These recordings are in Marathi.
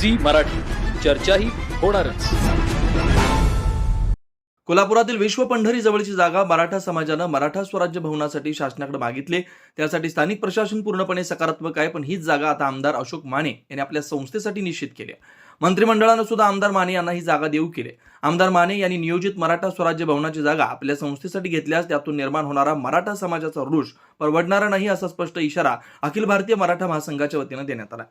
झी मराठी. चर्चाही होणारच. कोल्हापुरातील विश्व पंढरी जवळची जागा मराठा समाजानं मराठा स्वराज्य भवनासाठी शासनाकडे मागितली. त्यासाठी स्थानिक प्रशासन पूर्णपणे सकारात्मक आहे पण हीच जागा आता आमदार अशोक माने यांनी आपल्या संस्थेसाठी निश्चित केली मंत्रिमंडळानं सुद्धा आमदार माने यांना ही जागा देऊ केली आमदार माने यांनी नियोजित मराठा स्वराज्य भवनाची जागा आपल्या संस्थेसाठी घेतल्यास त्यातून निर्माण होणारा मराठा समाजाचा रोष परवडणारा नाही असा स्पष्ट इशारा अखिल भारतीय मराठा महासंघाच्या वतीनं देण्यात आला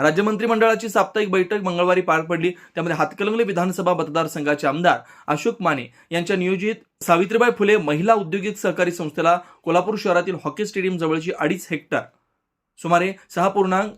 राज्य मंत्रिमंडळाची साप्ताहिक बैठक मंगळवारी पार पडली. त्यामध्ये हातकलंगले विधानसभा मतदारसंघाचे आमदार अशोक माने यांच्या नियोजित सावित्रीबाई फुले महिला औद्योगिक सहकारी संस्थेला कोल्हापूर शहरातील हॉकी स्टेडियम जवळची अडीच हेक्टर. सुमारे सहा पूर्णांक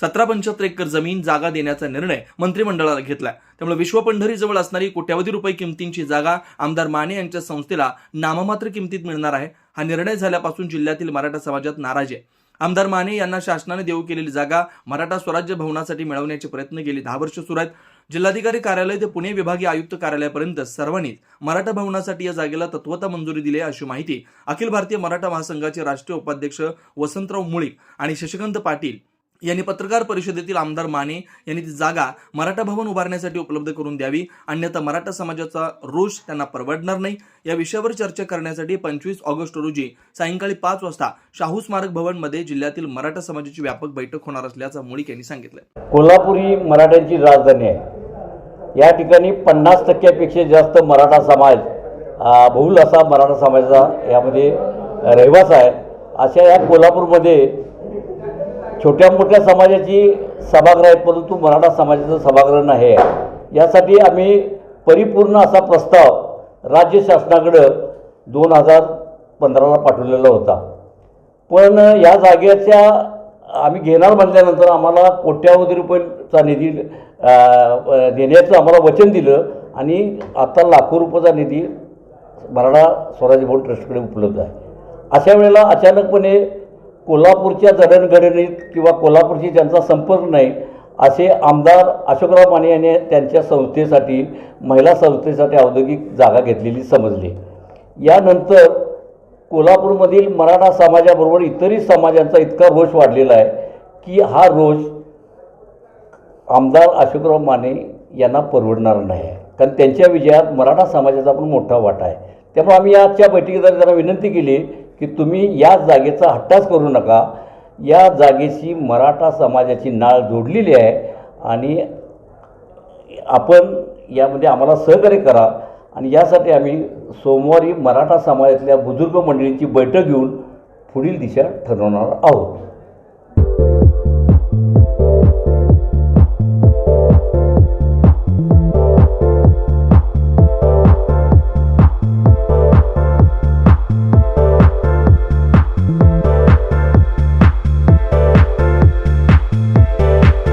सतरा पंच्याहत्तर एकर जमीन जागा देण्याचा निर्णय मंत्रिमंडळाला घेतलाय. त्यामुळे विश्वपंढरी जवळ असणारी कोट्यावधी रुपये किमतींची जागा आमदार माने यांच्या संस्थेला नाममात्र किमतीत मिळणार आहे. हा निर्णय झाल्यापासून जिल्ह्यातील मराठा समाजात नाराज आहे. आमदार माने यांना शासनाने देऊ केलेली जागा मराठा स्वराज्य भवनासाठी मिळवण्याचे प्रयत्न गेली दहा वर्ष सुरू आहेत. जिल्हाधिकारी कार्यालय ते पुणे विभागीय आयुक्त कार्यालयापर्यंत सर्वांनीच मराठा भवनासाठी या जागेला तत्वता मंजुरी दिली आहे अशी माहिती अखिल भारतीय मराठा महासंघाचे राष्ट्रीय उपाध्यक्ष वसंतराव मुळीक आणि शशिकांत पाटील यांनी पत्रकार परिषदेतील आमदार माने यांनी ती जागा मराठा भवन उभारण्यासाठी उपलब्ध करून द्यावी. अन्यथा मराठा समाजाचा रोष त्यांना परवडणार नाही. या विषयावर चर्चा करण्यासाठी पंचवीस ऑगस्ट रोजी सायंकाळी पाच वाजता शाहू स्मारक भवनमध्ये जिल्ह्यातील मराठा समाजाची व्यापक बैठक होणार असल्याचं मुळीक यांनी सांगितलं. कोल्हापूर ही मराठ्यांची राजधानी आहे. या ठिकाणी पन्नास टक्क्यापेक्षा जास्त मराठा समाज बहुल असा मराठा समाजाचा यामध्ये रहिवास आहे. अशा या कोल्हापूरमध्ये छोट्या मोठ्या समाजाची सभागृह आहेत परंतु मराठा समाजाचं सभागृह नाही आहे. यासाठी आम्ही परिपूर्ण असा प्रस्ताव राज्य शासनाकडं दोन हजार पंधराला पाठवलेला होता. पण या जागेच्या आम्ही घेणार म्हटल्यानंतर आम्हाला कोट्यावधी रुपयेचा निधी देण्याचं आम्हाला वचन दिलं आणि आता लाखो रुपयाचा निधी मराठा स्वराज्य बोर्ड ट्रस्टकडे उपलब्ध आहे. अशा वेळेला अचानकपणे कोल्हापूरच्या जडणघडणीत किंवा कोल्हापूरशी ज्यांचा संपर्क नाही असे आमदार अशोकराव माने यांनी त्यांच्या संस्थेसाठी महिला संस्थेसाठी औद्योगिक जागा घेतलेली समजली. यानंतर कोल्हापूरमधील मराठा समाजाबरोबर इतरही समाजांचा इतका रोष वाढलेला आहे की हा रोष आमदार अशोकराव माने यांना परवडणार नाही. आहे कारण त्यांच्या विजयात मराठा समाजाचा पण मोठा वाटा आहे. त्यामुळे आम्ही आजच्या बैठकीद्वारे त्यांना विनंती केली की तुम्ही या जागेचा हट्टाच करू नका. या जागेशी मराठा समाजाची नाळ जोडलेली आहे आणि आपण यामध्ये आम्हाला सहकार्य करा. आणि यासाठी आम्ही सोमवारी मराठा समाजातल्या बुजुर्ग मंडळींची बैठक घेऊन पुढील दिशा ठरवणार आहोत.